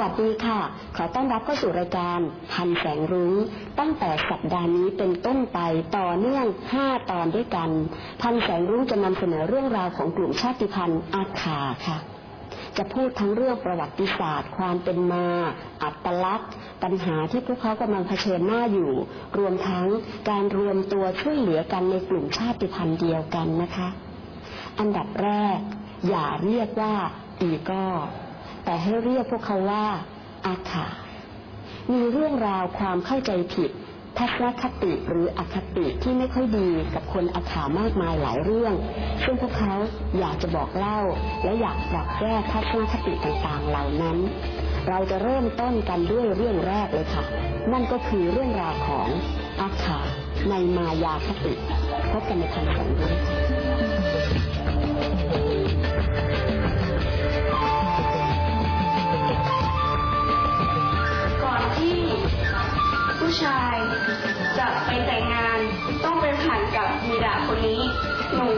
วัสดีค่ะ ขอต้อนรับเข้าสู่รายการพันแสงรุ้ง ตั้งแต่สัปดาห์นี้เป็นต้นไปต่อเนื่อง 5 ตอนด้วยกัน พันแสงรุ้งจะนำเสนอเรื่องราวของกลุ่มชาติพันธุ์อาขาค่ะ จะพูดทั้งเรื่องประวัติศาสตร์ ความเป็นมา อัตลักษณ์ ปัญหาที่พวกเขากำลังเผชิญหน้าอยู่ รวมทั้งการรวมตัวช่วยเหลือกันในกลุ่มชาติพันธุ์เดียวกันนะคะ อันดับแรก อย่าเรียกว่าอีก็ แต่ให้เรียกพวกเขาว่าอาขามีเรื่องราวความเข้าใจผิด ทัศนคติหรืออคติที่ไม่ค่อยดีกับคนอาขามากมายหลายเรื่อง ซึ่งพวกเขาอยากจะบอกเล่า และอยากปรับแก้ทัศนคติต่างๆเหล่านั้น เราจะเริ่มต้นกันด้วยเรื่องแรกเลยค่ะ นั่นก็คือเรื่องราวของอาขาในมายาคติพบกันในคำสอนด้วยค่ะ ชาย จะไปแต่งงาน ต้องไปผ่านกับมีดาคนนี้ หนู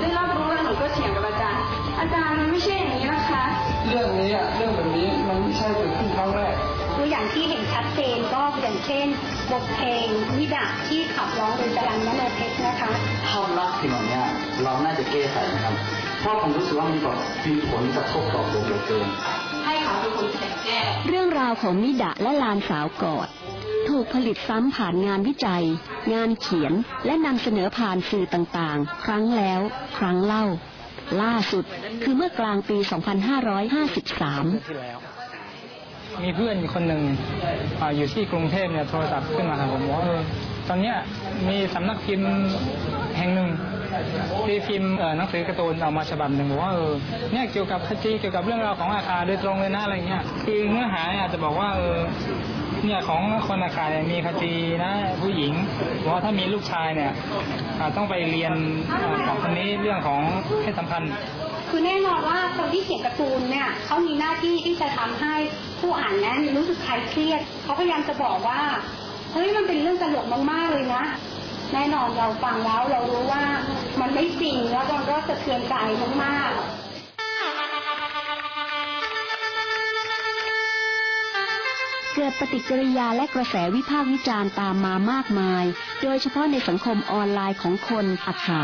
ได้รับรู้แล้วหนูก็เถียงกับอาจารย์ อาจารย์มันไม่ใช่อย่างนี้นะคะ เรื่องนี้อะเรื่องแบบนี้มันไม่ใช่เกิดขึ้นครั้งแรกตัวอย่างที่เห็นชัดเจนก็อย่างเช่นบทเพลงวิดาที่ขับร้องโดยจรัญมโนเพชรนะคะภาพลักษณ์สิ่งเหล่านี้เราน่าจะแก้ไขนะครับเพราะผมรู้สึกว่ามันแบบมีผลกระทบต่อผมเหลือเกิน ให้เขาเป็นคนแต่งแก้เรื่องราวของมิดะและลานสาวกอด ถูกผลิตซ้ำผ่านงานวิจัย งานเขียนและนำเสนอผ่านสื่อต่างๆ ครั้งแล้ว ครั้งเล่า ล่าสุดคือเมื่อกลางปี 2553มีเพื่อนคนหนึ่งออยู่ที่กรุงเทพเนี่ยโทรศัพท์ขึ้นมาหาผมว่าเออตอนเนี้ยมีสำนักพิมพ์แห่งหนึ่งที่พิมพ์หนังสือการ์ตูนออกมาฉบับหนึ่งบอกว่าเออเนี่ยเกี่ยวกับคดีเกี่ยวกับเรื่องราวของอาคาโดยตรงเลยนะอะไรเงี้ยคือเนื้อหาอาจจะบอกว่าเออ เนี่ยของคนอาคาเนี่ยมีคดีนะ ผู้หญิงบอกว่าถ้ามีลูกชายเนี่ยต้องไปเรียนของคนนี้เรื่องของเพศสัมพันธ์คือแน่นอนว่าคนที่เขียนการ์ตูนเนี่ยเขามีหน้าที่ที่จะทำให้ผู้อ่านนั้นรู้สึกคลายเครียดเขาพยายามจะบอกว่าเฮ้ยมันเป็นเรื่องตลกมากๆเลยนะแน่นอนเราฟังแล้วเรารู้ว่ามันไม่จริงแล้วมันก็สะเทือนใจมากๆ เกิดปฏิกิริยาและกระแสวิพากษ์วิจารณ์ตามมามากมาย โดยเฉพาะในสังคมออนไลน์ของคนอาขา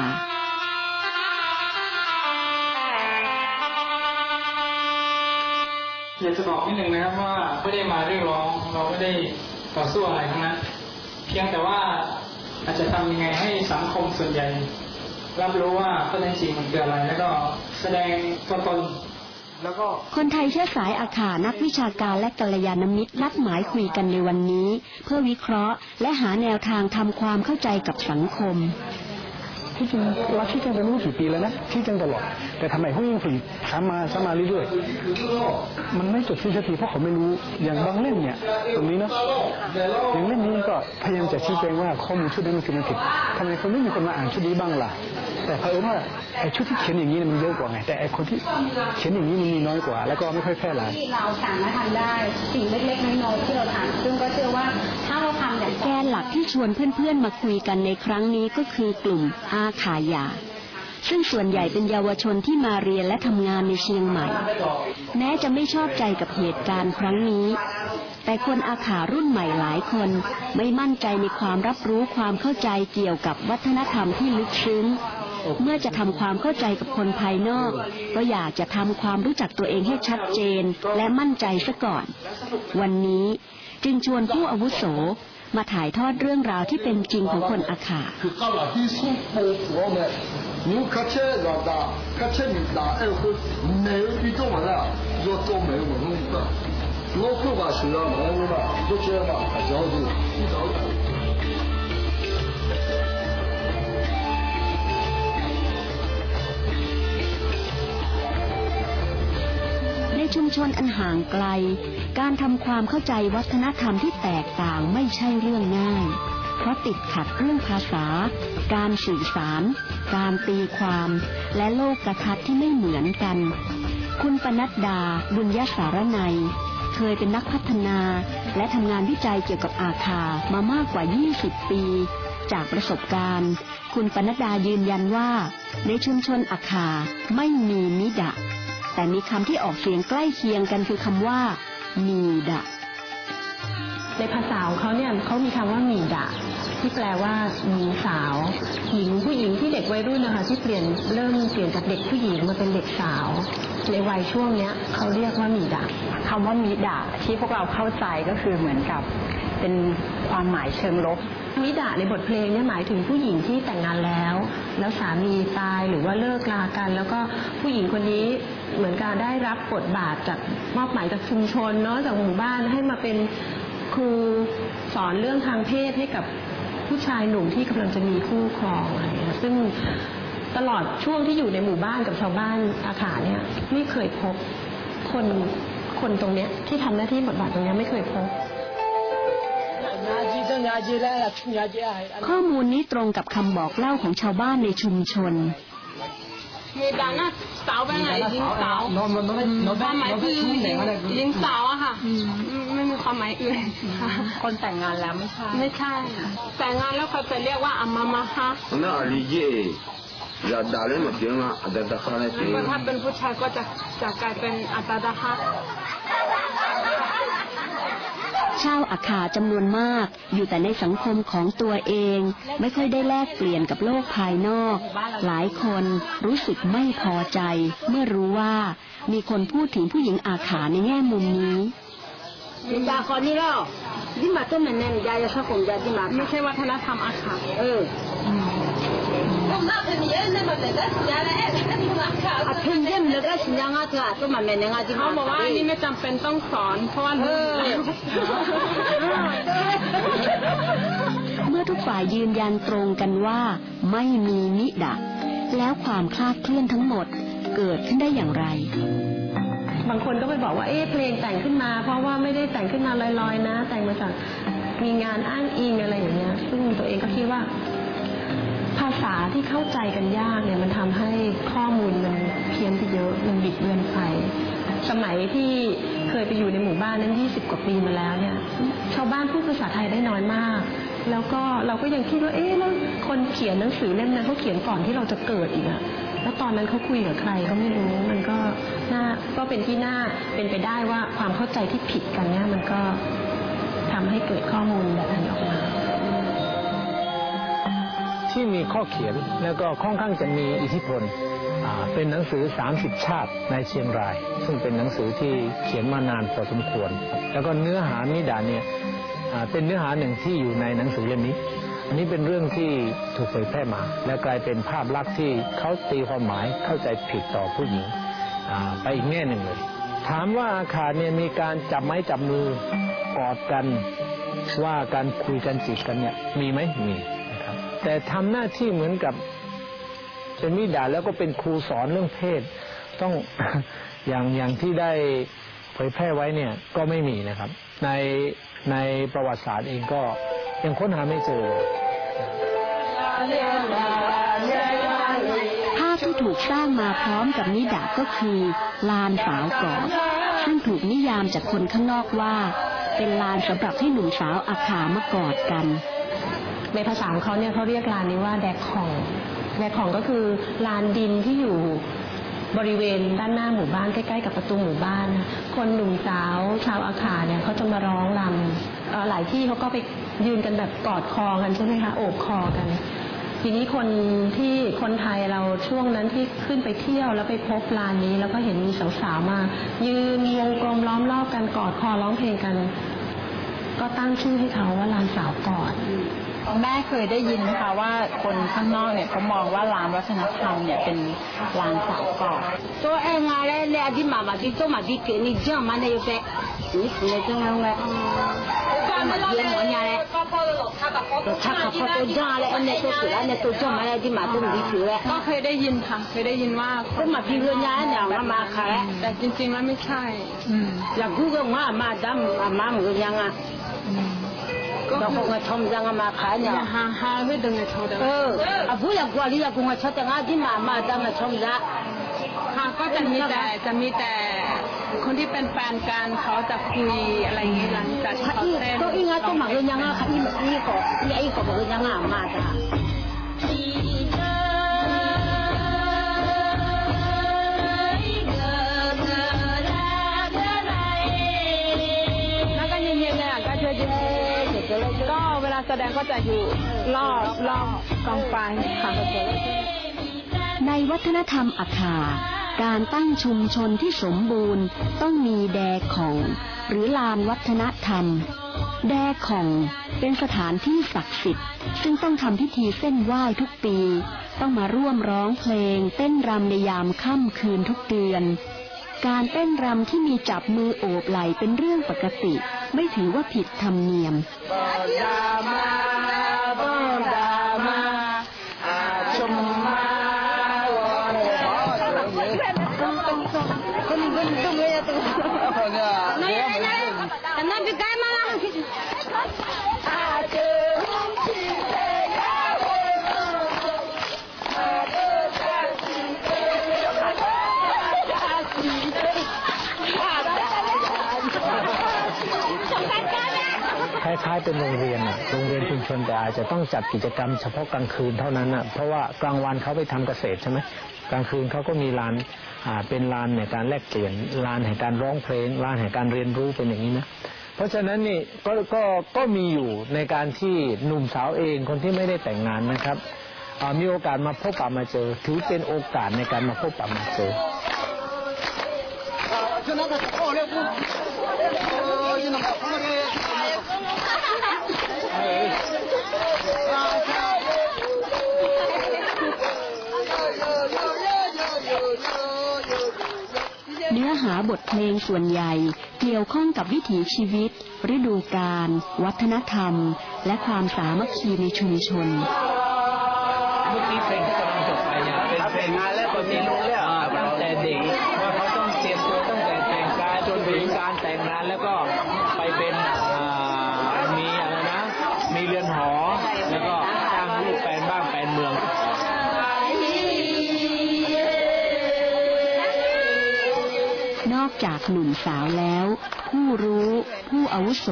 อยากจะบอกนิดหนึ่งนะครับว่าไม่ได้มาเรียกร้องเราไม่ได้ต่อสู้อะไรทั้งนั้น เพียงแต่ว่าอาจจะทำยังไงให้สังคมส่วนใหญ่ รับรู้ว่าข้อเท็จจริงมันคืออะไร แล้วก็แสดงตัวตน แล้วก็คนไทยเชื้อสายอาขานักวิชาการและกัลยาณมิตรนัดหมายคุยกันในวันนี้ เพื่อวิเคราะห์ และหาแนวทางทำความเข้าใจกับสังคมที่จริงเราชี้แจงไปไม่รู้กี่ปีแล้วนะชี้แจงตลอด แต่ทำไมเขายังผลิตซ้ำมาซ้ำมาเรื่อยๆมันไม่จบสิ้นสักทีเพราะเขาไม่รู้อย่างบางเล่มเนี่ย ตรงนี้เนาะอย่างเล่มนี้ก็พยายามจะชี้แจงว่าข้อมูลชุดนี้มันคือมันผิดทำไมคนไม่มีคนมาอ่านชุดนี้บ้างล่ะ แต่เผอิญว่าไอ้ชุดที่เขียนอย่างนี้เนี่ยมันเยอะกว่าไง แต่ไอ้คนที่เขียนอย่างนี้มันมีน้อยกว่า แล้วก็ไม่ค่อยแพร่หลายที่เราสามารถทำได้สิ่งเล็กๆน้อยๆที่เราทำซึ่งก็เชื่อว่าถ้าเราทำอย่างแกนหลักที่ชวนเพื่อนๆมาคุยกันในครั้งนี้ก็คือกลุ่มอาขายาซึ่งส่วนใหญ่เป็นเยาวชนที่มาเรียนและทำงานในเชียงใหม่ แม้จะไม่ชอบใจกับเหตุการณ์ครั้งนี้ แต่คนอาขารุ่นใหม่หลายคนไม่มั่นใจในความรับรู้ความเข้าใจเกี่ยวกับวัฒนธรรมที่ลึกซึ้ง เมื่อจะทำความเข้าใจกับคนภายนอก ก็อยากจะทำความรู้จักตัวเองให้ชัดเจนและมั่นใจซะก่อน วันนี้จึงชวนผู้อาวุโสมาถ่ายทอดเรื่องราวที่เป็นจริงของคนอาขาคือ高 ชุมชนอันห่างไกล การทำความเข้าใจวัฒนธรรมที่แตกต่างไม่ใช่เรื่องง่าย เพราะติดขัดเรื่องภาษา การสื่อสาร การตีความ และโลกกระทัดที่ไม่เหมือนกัน คุณปนัดดา บุญยสารนัย เคยเป็นนักพัฒนา และทำงานวิจัยเกี่ยวกับอาคามามากกว่า 20 ปี จากประสบการณ์ คุณปนัดดายืนยันว่า ในชุมชนอาคาไม่มีมิดะ แต่มีคำที่ออกเสียงใกล้เคียงกันคือคำว่า มีดะ ในภาษาของเขาเนี่ยเขามีคำว่าหมีดะ ที่แปลว่าหญิงสาว หญิงผู้หญิงที่เด็กวัยรุ่นนะคะ ที่เปลี่ยนเริ่มเปลี่ยนจากเด็กผู้หญิงมาเป็นเด็กสาว ในวัยช่วงเนี้ยเขาเรียกว่าหมีดะคำว่ามิดะที่พวกเราเข้าใจก็คือเหมือนกับเป็นความหมายเชิงลบ มิดะในบทเพลงเนี่ยหมายถึงผู้หญิงที่แต่งงานแล้ว แล้วสามีตายหรือว่าเลิกลากัน แล้วก็ผู้หญิงคนนี้เหมือนกับได้รับบทบาทจากมอบหมายจากชุมชนเนาะจากหมู่บ้านให้มาเป็นครูสอนเรื่องทางเพศให้กับผู้ชายหนุ่มที่กำลังจะมีคู่ครองอะไรซึ่งตลอดช่วงที่อยู่ในหมู่บ้านกับชาวบ้านอาขาเนี่ยไม่เคยพบคนคนตรงเนี้ยที่ทำหน้าที่บทบาทตรงเนี้ยไม่เคยพบ ข้อมูลนี้ตรงกับคำบอกเล่าของชาวบ้านในชุมชนมีดังนะสาวไปไหนหญิงสาวความหมายคือยิงสาวอะค่ะไม่มีความหมายอื่นคนแต่งงานแล้วไม่ใช่ไม่ใช่ แต่งงานแล้วเขาจะเรียกว่าอามามาฮะน่ารีเยจะด่าเรื่องหมดเยอะมากอัตตาฮะถ้าเป็นผู้ชายก็จะจะกลายเป็นอัตตาฮะ ชาวอาคาจำนวนมาก อยู่แต่ในสังคมของตัวเอง ไม่ค่อยได้แลกเปลี่ยนกับโลกภายนอก หลายคนรู้สึกไม่พอใจ เมื่อรู้ว่ามีคนพูดถึงผู้หญิงอาขาในแง่มุมนี้ไม่ใช่วัฒนธรรมอาขาเออ เขาบอกว่าอันนี้ไม่จำเป็นต้องสอนเพราะว่ารู้อเมื่อทุกฝ่ายยืนยันตรงกันว่าไม่มีนิดะแล้วความคลาดเคลื่อนทั้งหมดเกิดขึ้นได้อย่างไร บางคนก็ไปบอกว่าเอ๊ะเพลงแต่งขึ้นมา เพราะว่าไม่ได้แต่งขึ้นมาลอยๆนะ แต่งมาจากมีงานอ้างอิงอะไรอย่างเงี้ย ซึ่งตัวเองก็คิดว่า ภาษาที่เข้าใจกันยากเนี่ยมันทำให้ข้อมูลมันเพี้ยนไปเยอะมันบิดเบือนไปสมัยที่เคยไปอยู่ในหมู่บ้านนั้น 20 กว่าปีมาแล้วเนี่ยชาวบ้านพูดภาษาไทยได้น้อยมาก แล้วก็เราก็ยังคิดว่าเอ๊ะแล้วคนเขียนหนังสือเล่มนั้นเขาเขียนก่อนที่เราจะเกิดอีกอะแล้วตอนนั้นเขาคุยกับใครก็ไม่รู้มันก็น่าก็เป็นที่น่าเป็นไปได้ว่าความเข้าใจที่ผิดกันเนี่ยมันก็ทำให้เกิดข้อมูลแบบนี้ออกมา ที่มีข้อเขียนแล้วก็ค่อนข้างจะมีอิทธิพลเป็นหนังสือ 30 ชาติในเชียงราย ซึ่งเป็นหนังสือที่เขียนมานานพอสมควร แล้วก็เนื้อหามิดาเนี่ยเป็นเนื้อหาหนึ่งที่อยู่ในหนังสือเล่มนี้ อันนี้เป็นเรื่องที่ถูกเผยแพร่มา และกลายเป็นภาพลักษณ์ที่เขาตีความหมายเข้าใจผิดต่อผู้หญิงไปอีกแง่หนึ่งเลย ถามว่าอาคารเนี่ยมีการจับไม้จับมือกอดกันว่าการคุยกันจีบกันเนี่ยมีไหมมี แต่ทำหน้าที่เหมือนกับเป็นมิดาแล้วก็เป็นครูสอนเรื่องเพศ ต้องอย่างอย่างที่ได้เผยแพร่ไว้เนี่ยก็ไม่มีนะครับ ในในประวัติศาสตร์เองก็ยังค้นหาไม่เจอภาพที่ถูกสร้างมาพร้อมกับนิดาก็คือลานสาวกอดซึ่งถูกนิยามจากคนข้างนอกว่า เป็นลานสำหรับให้หนุ่มสาวอาขามากอดกัน ในภาษาของเขาเนี่ยเขาเรียกลานนี้ว่าแดกของแดกของก็คือลานดินที่อยู่บริเวณด้านหน้าหมู่บ้านใกล้ๆกับประตูหมู่บ้าน คนหนุ่มสาวชาวอาขาเนี่ยเขาจะมาร้องรำหลายที่เขาก็ไปยืนกันแบบกอดคอกันใช่ไหมคะโอบคอกัน ทีนี้คนที่คนไทยเราช่วงนั้นที่ขึ้นไปเที่ยวแล้วไปพบลานนี้ แล้วก็เห็นมีสาวๆมา ยืนวงกลมล้อมรอบกันกอดคอร้องเพลงกัน ก็ตั้งชื่อให้เขาว่าลานสาวกอด แม่เคยได้ยินไหมคะว่าคนข้างนอกเนี่ยเขามองว่าลานวัฒนธรรมเนี่ยเป็นลานสาวก่อนตัวเองอะไรเลยอดีมามาที่ตัวมาที่เกิดนี่จังมาเนี่ยอยู่แค่นี่คือจังเลยตัวมาเยี่ยมวันนี้เลยตัวชักกับพ่อตัวจังอะไรอันนี้ตัวคืออันนี้ตัวจังมาเนี่ยที่มาตัวนี้คือเลยก็เคยได้ยินค่ะเคยได้ยินว่าตัวมาพี่เรื่องนี้เนี่ยมามาขายแต่จริงๆแล้วไม่ใช่อยากกูก็มามาดำมาเหมือนยังอะ ก็คงจะทำยังมาข chomzanga makanya hawe danga choda abu ya gwali ya konga chota nga di mama danga chomza ค่ะก็จะมีแต่จะมีแต่คนที่เป็นแฟนกันเขาจะคุยอะไรอย่างนี้หลังจากเขาเต้นก็อีงาต้องหมักเลยยังอะค่ะอีอีกอีอีกบอกเลยยังอะมาจ้ะ ดงก็จะอยู่รอบรอบกองไฟค่ะในวัฒนธรรมอาคา การตั้งชุมชนที่สมบูรณ์ต้องมีแดของ หรือลานวัฒนธรรม แดของเป็นสถานที่ศักดิ์สิทธิ์ ซึ่งต้องทำพิธีเส้นไหว้ทุกปี ต้องมาร่วมร้องเพลง เต้นรำในยามค่ำคืนทุกเดือน การเต้นรำที่มีจับมือโอบไหล่เป็นเรื่องปกติ ไม่ถือว่าผิดธรรมเนียม คล้ายๆเป็นโรงเรียนน่ะโรงเรียนชุมชนแต่อาจจะต้องจัดกิจกรรมเฉพาะกลางคืนเท่านั้นนะเพราะว่ากลางวันเขาไปทำเกษตรใช่ไหมกลางคืนเขาก็มีลานอ่าเป็นลานในการแลกเปลี่ยนลานแห่งการร้องเพลงลานแห่งการเรียนรู้เป็นอย่างนี้นะเพราะฉะนั้นนี่ก็ก็ก็มีอยู่ในการที่หนุ่มสาวเองคนที่ไม่ได้แต่งงานนะครับอ่ามีโอกาสมาพบปะมาเจอ ถือเป็นโอกาสในการมาพบปะมาเจอ เนื้อหาบทเพลงส่วนใหญ่เกี่ยวข้องกับวิถีชีวิต ฤดูกาลวัฒนธรรม และความสามัคคีในชุมชน จากหนุ่มสาวแล้ว ผู้รู้ ผู้อาวุโส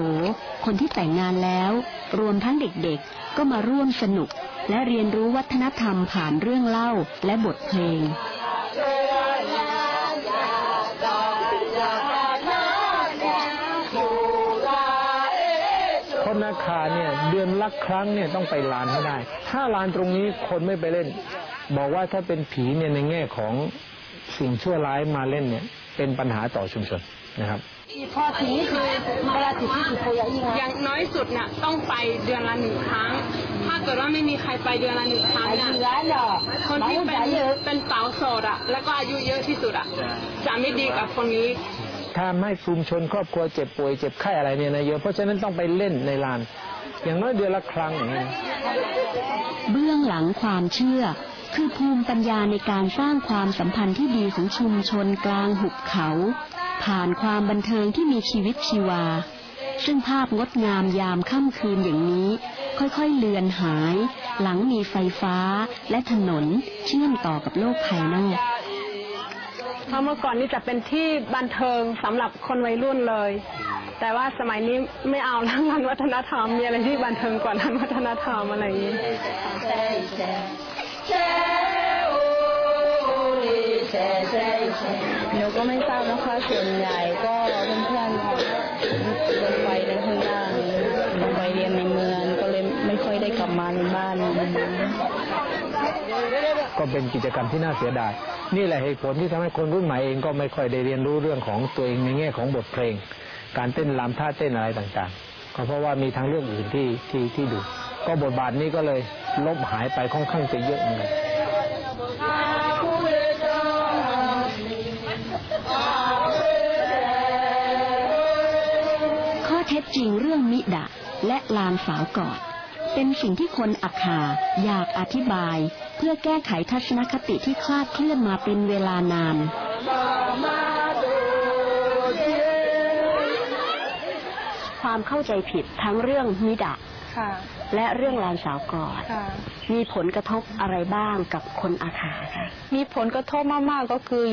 คนที่แต่งงานแล้ว รวมทั้งเด็กๆ ก็มาร่วมสนุก และเรียนรู้วัฒนธรรมผ่านเรื่องเล่าและบทเพลงคนนาคาเนี่ยเดือนละครั้งเนี่ยต้องไปลานให้ได้ ถ้าลานตรงนี้คนไม่ไปเล่น บอกว่าถ้าเป็นผีเนี่ยในแง่ของสิ่งชั่วร้ายมาเล่นเนี่ย เป็นปัญหาต่อชุมชนนะครับพอถึงคือเวลาถึงที่สุดอย่างน้อยสุดเนี่ยต้องไปเดือนละหนึ่งครั้ง ถ้าเกิดว่าไม่มีใครไปเดือนละหนึ่งครั้งเนี่ยคนที่เป็นเป็นสาวโสดอะแล้วก็อายุเยอะที่สุดอะจะไม่ดีกับคนนี้ถ้าไม่ชุมชนครอบครัวเจ็บป่วยเจ็บไข้อะไรเนี่ยนะเยอะเพราะฉะนั้นต้องไปเล่นในลาน อย่างน้อยเดือนละครั้งอย่างนี้นะเบื้องหลังความเชื่อ คือภูมิปัญญาในการสร้างความสัมพันธ์ที่ดีของชุมชนกลางหุบเขา ผ่านความบันเทิงที่มีชีวิตชีวา ซึ่งภาพงดงามยามค่ำคืนอย่างนี้ ค่อยๆเลือนหาย หลังมีไฟฟ้าและถนนเชื่อมต่อกับโลกภายนอกเพราะเมื่อก่อนนี่จะเป็นที่บันเทิงสำหรับคนวัยรุ่นเลย แต่ว่าสมัยนี้ไม่เอาแล้วงานวัฒนธรรมมีอะไรที่บันเทิงกว่างานวัฒนธรรมอะไรอย่างนี้ หนูก็ไม่ทราบนะคะส่วนใหญ่ก็เพื่อนๆเขาลงไปในข้างล่างลงไปเรียนในเมืองก็เลยไม่ค่อยได้กลับมาในบ้านก็เป็นกิจกรรมที่น่าเสียดาย นี่แหละเหตุผลที่ทำให้คนรุ่นใหม่เองก็ไม่ค่อยได้เรียนรู้เรื่องของตัวเองในแง่ของบทเพลง การเต้นรำท่าเต้นอะไรต่างๆ ก็เพราะว่ามีทางเรื่องอื่นที่ที่ที่ดู ก็บทบาทนี้ก็เลย ลบหายไปค่อนข้างจะเยอะเหมือนกันข้อเท็จจริงเรื่องมิดะและลานสาวกอด เป็นสิ่งที่คนอักขาอยากอธิบาย เพื่อแก้ไขทัศนคติที่คลาดเคลื่อนมาเป็นเวลานานความเข้าใจผิดทั้งเรื่องมิดะค่ะ และเรื่องลานสาวกอดค่ะ มีผลกระทบอะไรบ้างกับคนอาขาคะ มีผลกระทบมากๆก็คือ